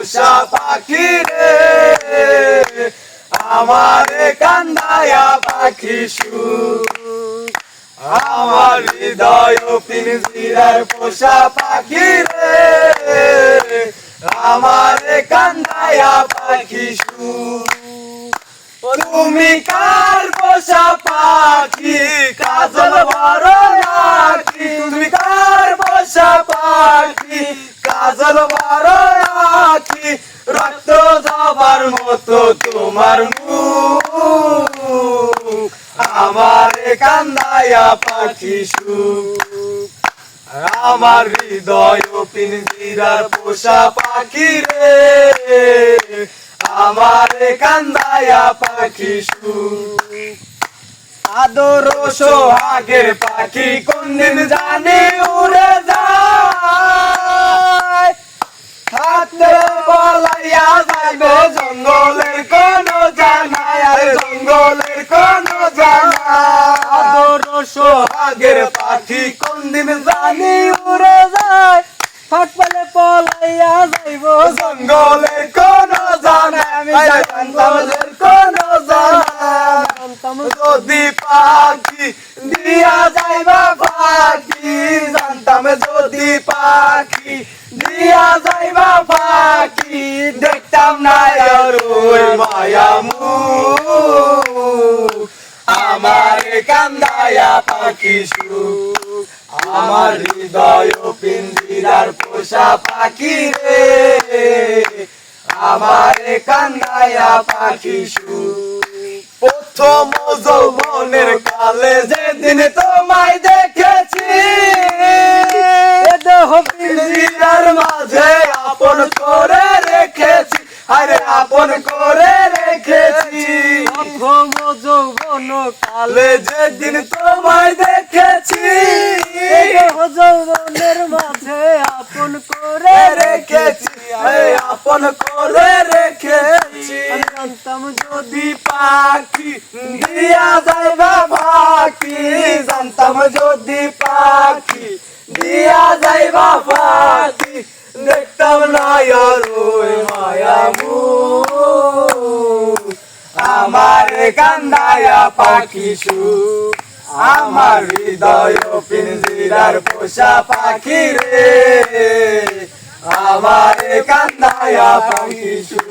পোষা পাখি রে। আমারে কান্দায়া পাখি সুখ আমার হৃদয় পিনজিরার পোষা পাখি রে। আমারে কান্দায়া পাখি সুখ তুমি কার পোষা পাখি? কাজল বড় তুমি কার পোষা পাখি? কাজল বড় যাবার মতো, তোমার আমার কান্দায়া পাখি আমার হৃদয় পিনজিরার পোষা পাখি রে, আমার কান্দায়া পাখি আদর সোহাগের পাখি কোনদিন জানি উড়ে জঙ্গলের কোন সোহাগের পাখি কোনদিন জানি উড়ে যায়? ফাঁক পেলে পলাইয়া যাইব। জঙ্গলের কোন যে কোন যদি পাখি দিয়া যাইবা পাখি জানতাম যদি পাখি দিয়া যাইবা পাখি দেখতাম না আর ওই মায়ামু পাখি আমার হৃদয় পিন্দিরার পোষা পাখি রে। আমার কান্দায়া পাখি সুখ প্রথম যৌবনের কালে যেদিন তোমায় দেখেছি দেহ পিঞ্জিরার মাঝে আপন করে যৌবন কালে যেদিন তোমায় দেখেছি যৌবনের মাঝে আপন করে রেখেছি আপন করে রেখেছি। জানতাম যদি পাখি দিয়া যাইবা পাখি জানতাম যদি পাখি দিয়া যাইবা পাখি দেখতাম না আর ওই মায়ামু আমার কান্দায়া পাখি সুখ আমার হৃদয় পিঞ্জিরার পোষা পাখি রে। আমার কান্দায়া পাখি সুখ